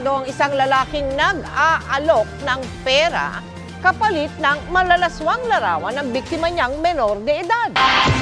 arestado ang isang lalaking nag-aalok ng pera kapalit ng malalaswang larawan ng biktima niyang menor de edad.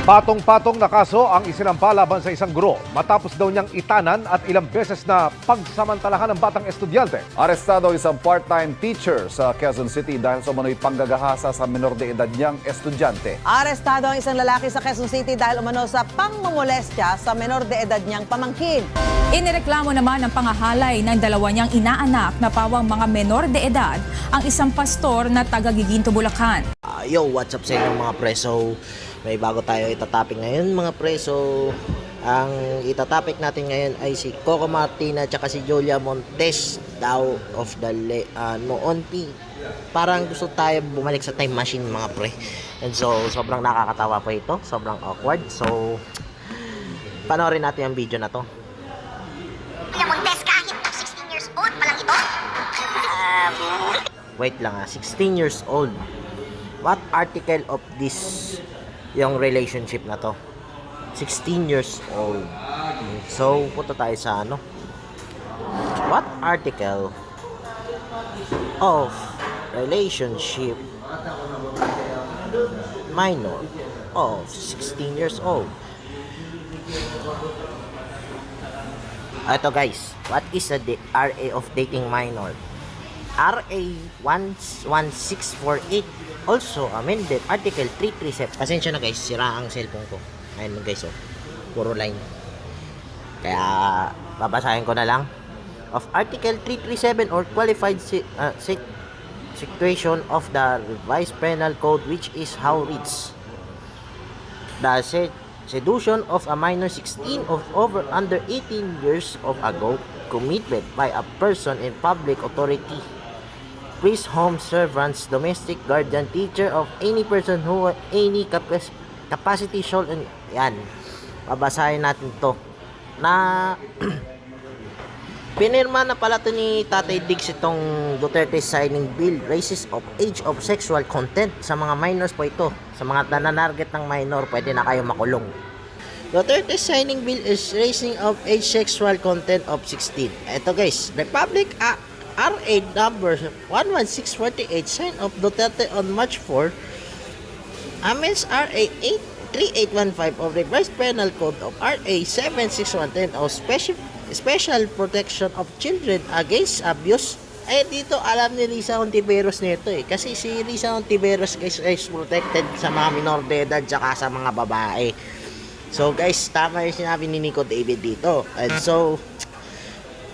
Patong-patong na kaso ang isinampa laban sa isang guro matapos daw niyang itanan at ilang beses na pagsamantalahan ng batang estudyante. Arestado isang part-time teacher sa Quezon City dahil sa manoy panggagahasa sa menor de edad niyang estudyante. Arestado ang isang lalaki sa Quezon City dahil umano sa pangmumolestya sa menor de edad niyang pamangkin. Inireklamo naman ng pangahalay ng dalawa niyang inaanak na pawang mga menor de edad ang isang pastor na taga Giginto, Bulacan. Ah, yo, what's up sa inyo mga preso? May bago tayo itatopic ngayon mga preso. Ang itatopic natin ngayon ay si Coco Martina at si Julia Montes daw of the le- ah, noon pi. Parang gusto tayo bumalik sa time machine mga pre. And so, sobrang nakakatawa po ito. Sobrang awkward. So, panoorin natin ang video na to. Kuya Montes, kahit 16 years old pa lang ito. Wait lang ah, 16 years old. What article of this yung relationship na to? 16 years old. So, punta tayo sa ano? What article of relationship minor of 16 years old? Ito guys, what is the RA of dating minor? RA 11648 also amended Article 337. Pasensya na guys, sira ang cellphone ko. Ayun guys, oh. Puro line. Kaya babasahin ko na lang. Of Article 337 or qualified si- uh, si- situation of the revised penal code which is how reads. The se- seduction of a minor 16 of over under 18 years of ago committed by a person in public authority priest, home servants, domestic guardian, teacher of any person who any capac- capacity shall and yan. Babasahin natin to. Na Pinirma na pala to ni Tatay Diggs itong Duterte signing bill raises of age of sexual content sa mga minors po ito. Sa mga nananarget ng minor, pwede na kayo makulong. Duterte signing bill is raising of age sexual content of 16. Ito guys, Republic A- RA number 11648 signed of Duterte on March 4 amends RA 83815 of revised penal code of RA 7610 of special special protection of children against abuse. Eh dito alam ni Risa Ontiveros nito eh. Kasi si Risa Ontiveros guys is protected sa mga minor de edad tsaka sa mga babae. So guys tama yung sinabi ni Nico David dito. And so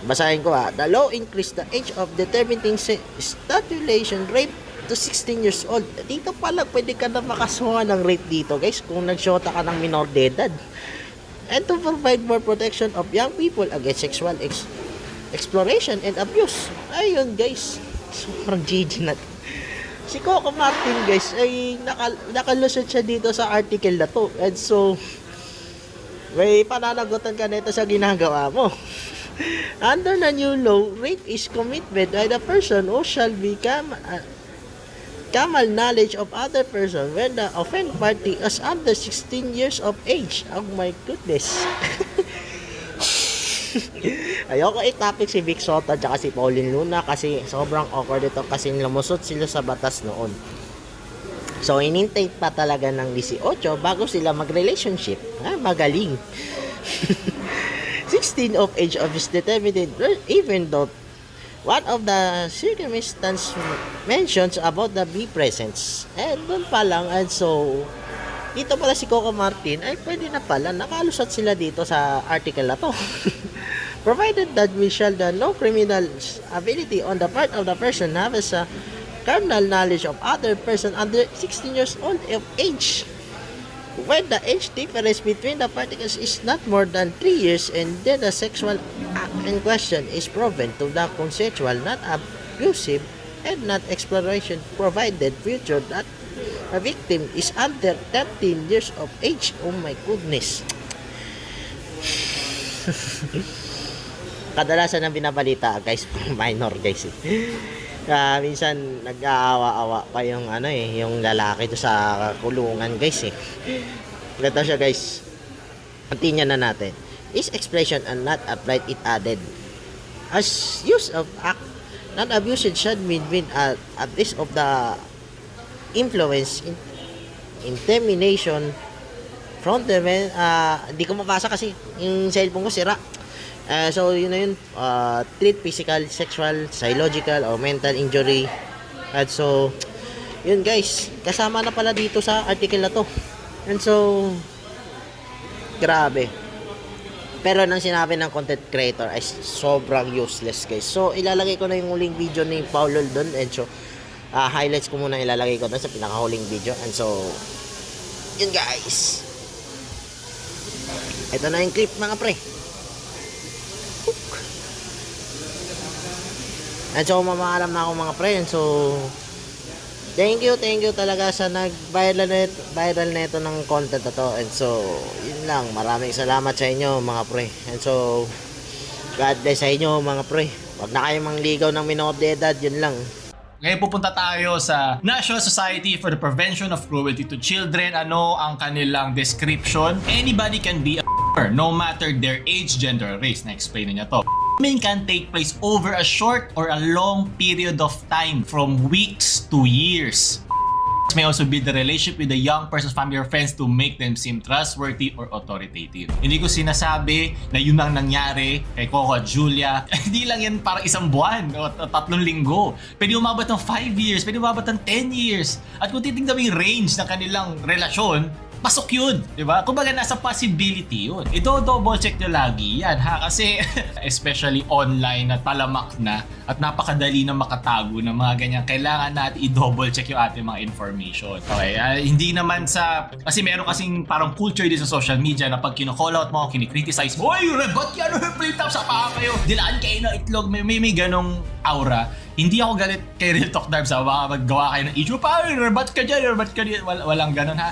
basahin ko ha the law increased the age of determining stipulation rape to 16 years old dito pala pwede ka na makasuha ng rape dito guys kung nagsyota ka ng minor de edad and to provide more protection of young people against sexual ex- exploration and abuse. Ayun guys, sobrang GG na to. Si Coco Martin guys ay nakal nakalusot siya dito sa article na to. And so, may pananagutan ka nito sa ginagawa mo. Under the new law, rape is committed by the person who shall become uh, kamal knowledge of other person when the offend party is under 16 years of age. Oh my goodness. Ayoko i-topic si Vic Soto at si Pauline Luna kasi sobrang awkward ito kasi lumusot sila sa batas noon. So, inintay pa talaga ng 18 bago sila mag-relationship. Ah, magaling. 16 of age of is determined even though one of the circumstance mentions about the be presence. And doon pa lang, and so, dito pala si Coco Martin, ay pwede na pala, nakalusot sila dito sa article na to. Provided that we shall the no criminal ability on the part of the person have as a criminal knowledge of other person under 16 years old of age when the age difference between the particles is not more than 3 years and then the sexual act in question is proven to the consensual, not abusive, and not exploration, provided future that a victim is under 13 years of age. Oh my goodness. Kadalasan ng binabalita, guys, minor, guys. Eh. Ah, minsan nag-aawa-awa pa yung ano eh, yung lalaki do sa kulungan, guys eh. Ito siya, guys. Continue na natin. Is expression and not applied it added. as use of act not abuse should mean mean at at least of the influence in, intimidation from the men ah hindi ko mabasa kasi yung cellphone ko sira Ah, so yun na yun ah, treat physical sexual psychological or mental injury at so yun guys kasama na pala dito sa article na to and so grabe pero nang sinabi ng content creator ay sobrang useless guys. So ilalagay ko na yung huling video ni Paulo doon and so ah, highlights ko muna ilalagay ko doon sa pinakahuling video and so yun guys. Ito na yung clip mga pre. And so mamaalam na ako mga pre so Thank you, thank you talaga sa nag-viral na viral na ito ng content na to. And so, yun lang. Maraming salamat sa inyo mga pre. And so, God bless sa inyo mga pre. Huwag na kayong mangligaw ng minor de edad. Yun lang. Ngayon pupunta tayo sa National Society for the Prevention of Cruelty to Children. Ano ang kanilang description? Anybody can be a no matter their age, gender, race. Na-explain na niya to. Grooming can take place over a short or a long period of time from weeks to years. may also build the relationship with the young person's family or friends to make them seem trustworthy or authoritative. Hindi ko sinasabi na yun ang nangyari kay Coco at Julia. Hindi lang yan para isang buwan o tatlong linggo. Pwede umabot ng 5 years, pwede umabot ng 10 years. At kung titignan mo yung range ng kanilang relasyon, pasok yun, ba? Kumbaga nasa possibility yun. Ito-double check nyo lagi yan ha kasi especially online na talamak na at napakadali na makatago ng mga ganyan. Kailangan natin i-double check yung ating mga information. Okay, ah, hindi naman sa kasi meron kasing parang culture din sa social media na pag kino-call out mo, kinikriticize mo, Oy, rebot yan, flip top sa paa kayo, dilaan kayo ng itlog, may, may, may ganong aura. Hindi ako galit kay Real Talk Darbs ha, baka maggawa kayo ng issue, pa, rebot ka dyan, rebot ka dyan, Wal- walang ganon ha.